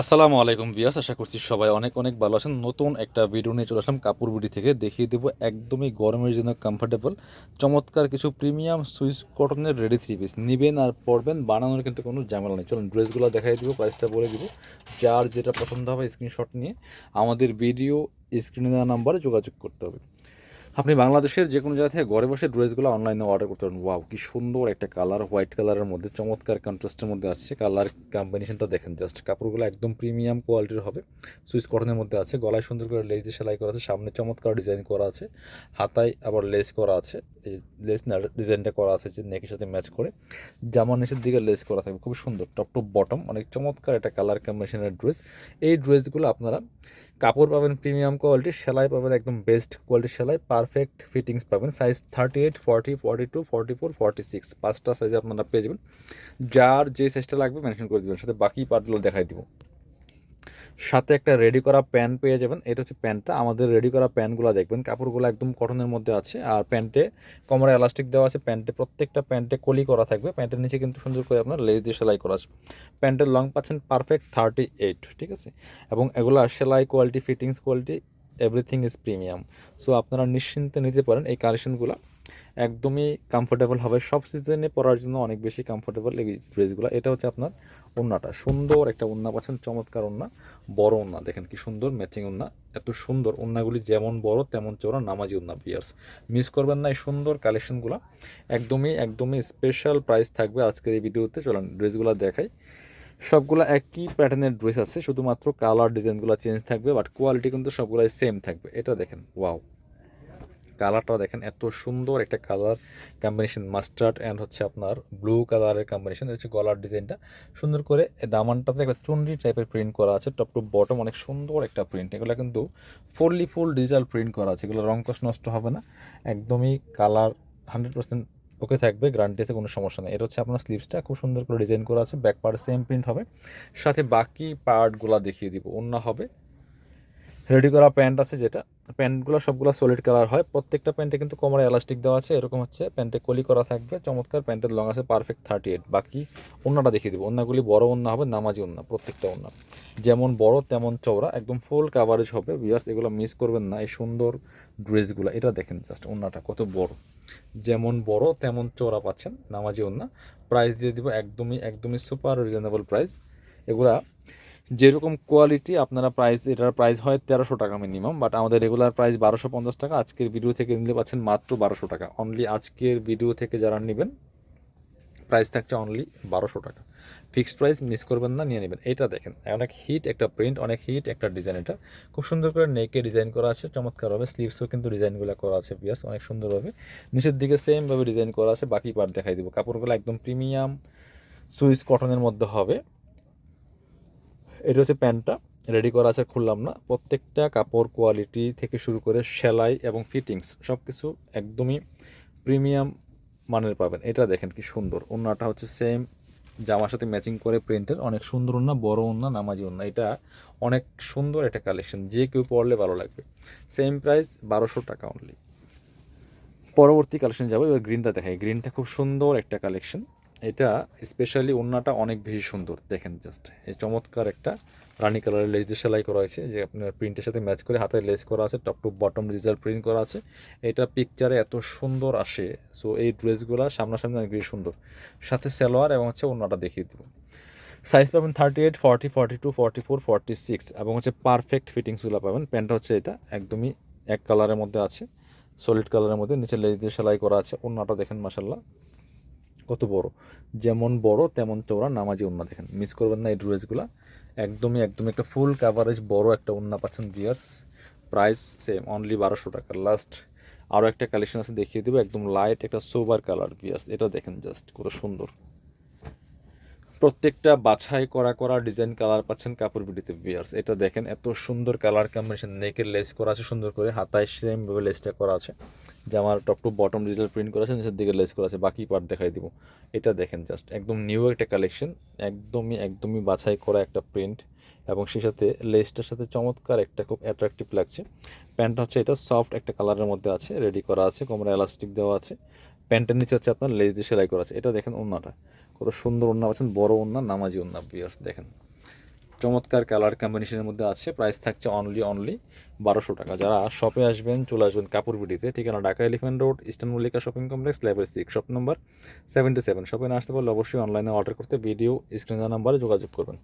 আসসালামু আলাইকুম বিয়াস আশা করছি সবাই অনেক অনেক ভালো আছেন। নতুন একটা ভিডিও নিয়ে চলে আসলাম কাপড় বিডি থেকে। দেখিয়ে দেবো একদমই গরমের জন্য কমফোর্টেবল চমৎকার কিছু প্রিমিয়াম সুইচ কটনের রেডি থ্রি পিস নেবেন আর পরবেন, বানানোর কিন্তু কোনো ঝামেলা নেই। চলুন ড্রেসগুলো দেখাই দিব প্রাইসটা বলে দিব। যার যেটা পছন্দ হবে স্ক্রিনশট নিয়ে আমাদের ভিডিও স্ক্রিনে দেওয়া নাম্বারে যোগাযোগ করতে হবে। আপনি বাংলাদেশের যে কোনো জায়গা থেকে ঘরে বসে ড্রেসগুলো অনলাইনে অর্ডার করতে পারেন। ওয়াও, কি সুন্দর একটা কালার হোয়াইট কালারের মধ্যে, চমৎকার কন্ট্রাস্টের মধ্যে আসছে। কালার কম্বিনেশনটা দেখেন জাস্ট কাপড়গুলো একদম প্রিমিয়াম কোয়ালিটির হবে। সুইচ কটনের মধ্যে আছে। গলায় সুন্দর করে লেস দিয়ে সেলাই করা আছে। সামনে চমৎকার ডিজাইন করা আছে। হাতায় আবার লেস করা আছে। এই লেস ডিজাইনটা করা আছে যে নেকের সাথে ম্যাচ করে। জামার নিচের দিকে লেস করা থাকবে। খুব সুন্দর টপ টু বটম অনেক চমৎকার একটা কালার কম্বিনেশনের ড্রেস এই ড্রেসগুলো আপনারা কাপড় পাবেন প্রিমিয়াম কোয়ালিটির সেলাই পাবেন একদম বেস্ট কোয়ালিটির সেলাই পারফেক্ট ফিটিংস পাবেন। Size thirty eight forty forty two forty four forty six পাঁচটা সাইজে আপনারা পেয়ে যাবেন। যার যে সাইজটা লাগবে মেনশন করে দেবেন, সাথে বাকি পার্টগুলো দেখাই দিব। সাথে একটা রেডি করা প্যান্ট পেয়ে যাবেন। এটা হচ্ছে প্যান্টটা আমাদের রেডি করা প্যান্টগুলো দেখবেন, কাপড়গুলো একদম কটনের মধ্যে আছে। আর প্যান্টে কোমরে এলাস্টিক দেওয়া আছে। প্যান্টে প্রত্যেকটা প্যান্টে কলি করা থাকবে। প্যান্টের নিচে কিন্তু সুন্দর করে আপনার লেস দিয়ে সেলাই করা আছে। প্যান্টের লং পাচ্ছেন পারফেক্ট থার্টি এইট ঠিক আছে? এবং এগুলো সেলাই quality fittings quality everything is premium so আপনারা নিশ্চিন্তে নিতে পারেন এই কালেকশনগুলো একদমই কমফোর্টেবল হবে। সব সিজনে পরার জন্য অনেক বেশি কমফোর্টেবল এই ড্রেসগুলো এটা হচ্ছে আপনার ওন্নাটা সুন্দর একটা ওন্না পাচ্ছেন, চমৎকার ওন্না বড় ওন্না দেখেন কি সুন্দর ম্যাচিং ওন্না এত সুন্দর ওন্নাগুলি যেমন বড় তেমন চওড়া নামাজি ওন্না বিয়ার্স মিস করবেন না এই সুন্দর কালেকশনগুলো একদমই একদমই স্পেশাল প্রাইস থাকবে আজকের এই ভিডিওতে। চলেন ড্রেসগুলো দেখাই। সবগুলো একই প্যাটার্নের ড্রেস আছে, শুধুমাত্র কালার ডিজাইনগুলো চেঞ্জ থাকবে বাট কোয়ালিটি কিন্তু সবগুলাই সেম থাকবে। এটা দেখেন ওয়াও কালারটা দেখেন, এত সুন্দর একটা কালার কম্বিনেশন মাস্টার্ড অ্যান্ড হচ্ছে আপনার ব্লু কালারের কম্বিনেশন হচ্ছে গলার ডিজাইনটা। সুন্দর করে দামানটাতে একটা চুনরি টাইপের প্রিন্ট করা আছে টপ টু বটম অনেক সুন্দর একটা প্রিন্ট এগুলো কিন্তু ফুললি ফুল ডিজিটাল প্রিন্ট করা আছে, এগুলো রং কষ্ট নষ্ট হবে না, একদমই কালার হান্ড্রেড পার্সেন্ট ওকে থাকবে গ্রান্টিতে কোনো সমস্যা নেই। এটা হচ্ছে আপনার স্লিভসটা খুব সুন্দর করে ডিজাইন করা আছে ব্যাক পার্ট সেম প্রিন্ট হবে। সাথে বাকি পার্টগুলো দেখিয়ে দিব অন্য হবে। রেডি করা প্যান্ট আছে যেটা। প্যান্টগুলো সবগুলো সলিড কালার হয়। প্রত্যেকটা প্যান্টে কিন্তু কোমরে এলাস্টিক দেওয়া আছে। এরকম হচ্ছে প্যান্টে কলি করা থাকবে। চমৎকার প্যান্টের লং আছে পারফেক্ট থার্টি এইট বাকি অন্যটা দেখিয়ে দেবো। অন্যগুলি বড় অন্য হবে, নামাজি অন্য প্রত্যেকটা অন্য যেমন বড়, তেমন চওড়া। একদম ফুল কাভারেজ হবে। বিয়াস এগুলো মিস করবেন না। এই সুন্দর ড্রেসগুলো এটা দেখেন জাস্ট অন্যটা কত বড়। যেমন বড়, তেমন চওড়া পাচ্ছেন, নামাজি অন্য প্রাইস দিয়ে দিব একদমই একদমই সুপার রিজনেবল প্রাইস এগুলা যেরকম কোয়ালিটি আপনারা প্রাইস এটার প্রাইস হয় তেরোশো টাকা মিনিমাম বাট আমাদের রেগুলার প্রাইস বারোশো পঞ্চাশ টাকা। আজকের ভিডিও থেকে নিলে পাচ্ছেন মাত্র বারোশো টাকা। অনলি আজকের ভিডিও থেকে যারা নেবেন প্রাইস থাকছে অনলি বারোশো টাকা। ফিক্সড প্রাইস মিস করবেন না, নিয়ে নেবেন। এটা দেখেন, অনেক হিট একটা প্রিন্ট অনেক হিট একটা ডিজাইন এটা। খুব সুন্দর করে নেকে ডিজাইন করা আছে চমৎকারভাবে স্লিভসও কিন্তু ডিজাইনগুলো করা আছে পিয়াস অনেক সুন্দরভাবে নিচের দিকে সেমভাবে ডিজাইন করা আছে, বাকি পার্ট দেখাই দেবো। কাপড়গুলো একদম প্রিমিয়াম সুইস কটনের মধ্যে হবে। এটা হচ্ছে প্যান্টটা রেডি করা আছে খুললাম না। প্রত্যেকটা কাপড় কোয়ালিটি থেকে শুরু করে সেলাই এবং ফিটিংস সব কিছু একদমই প্রিমিয়াম মানের পাবেন। এটা দেখেন কি সুন্দর। ওন্নাটা হচ্ছে সেম জামার সাথে ম্যাচিং করে প্রিন্টের অনেক সুন্দর ওন্না, বড় ওন্না, নামাজি ওন্না। এটা অনেক সুন্দর একটা কালেকশন যে কেউ পরলে ভালো লাগবে। সেম প্রাইস বারোশো টাকা অনলি পরবর্তী কালেকশন যাব, এবার গ্রিনটা দেখাই। গ্রিনটা খুব সুন্দর একটা কালেকশন এটা স্পেশালি ওন্নাটা অনেক বেশি সুন্দর, দেখেন জাস্ট এই চমৎকার একটা রানি কালারের লেস দিয়ে সেলাই করা হয়েছে, যে আপনার প্রিন্টের সাথে ম্যাচ করে হাতে লেস করা আছে top to bottom digital print করা আছে। এটা পিকচারে এত সুন্দর আসে সো এই ড্রেসগুলো সামনাসামনি অনেক বেশি সুন্দর। সাথে সালোয়ার এবং হচ্ছে ওন্নাটা দেখিয়ে দেবো। সাইজ পাবেন thirty eight forty forty two forty four forty six এবং হচ্ছে পারফেক্ট ফিটিংসগুলো পাবেন। প্যান্টটা হচ্ছে এটা, একদমই এক কালারের মধ্যে আছে সলিড কালারের মধ্যে নিচে লেস দিয়ে সেলাই করা আছে ওন্নাটা দেখেন মাসাল্লাহ কত বড়? যেমন বড়, তেমন চৌড়া নামাজি উন্না দেখেন। মিস করবেন না এই ড্রেসগুলো একদমই একদমই একটা ফুল কাভারেজ বড় একটা উন্না পাচ্ছেন বিয়ার্স প্রাইস সেম অনলি বারোশো টাকা লাস্ট আরও একটা কালেকশন আছে, দেখিয়ে দেবো। একদম লাইট একটা সোবার কালার বিয়ার্স এটা দেখেন জাস্ট কত সুন্দর। প্রত্যেকটা বাছাই করা করা ডিজাইন কালার পাচ্ছেন কাপড় বিডিতে বিয়ার্স এটা দেখেন, এত সুন্দর কালার কম্বিনেশন নেকের লেস করা আছে, সুন্দর করে। হাতায় সেমভাবে লেসটা করা আছে। জামার top to bottom digital print করা আছে, নিচের দিকে লেস করা আছে, বাকি পার্ট দেখাই দিব। এটা দেখেন জাস্ট একদম নিউ একটা কালেকশন একদমই একদমই বাছাই করা একটা প্রিন্ট এবং সেই সাথে লেসটার সাথে চমৎকার একটা খুব অ্যাট্রাকটিভ লাগছে। প্যান্টটা হচ্ছে এটা সফট একটা কালারের মধ্যে আছে রেডি করা আছে, কোমরে এলাস্টিক দেওয়া আছে। প্যান্টের নিচে হচ্ছে আপনার লেস দিয়ে সেলাই করা আছে। এটা দেখেন ওন্নাটা, কত সুন্দর ওন্না পাচ্ছেন বড় ওন্না, নামাজি ওন্না বিয়ার্স দেখেন। চমৎকার কালার কম্বিনেশনের মধ্যে আছে। প্রাইস থাকছে অনলি অনলি বারোশো টাকা। যারা শপে আসবেন, চলে আসবেন কাপড় বিডিতে ঠিকানা Dhaka elephant road eastern Mallika shopping complex level six shop নম্বর সেভেন্টি সেভেন শপে না আসতে পারলে অবশ্যই অনলাইনে অর্ডার করতে ভিডিও স্ক্রিনার নাম্বারে যোগাযোগ করবেন।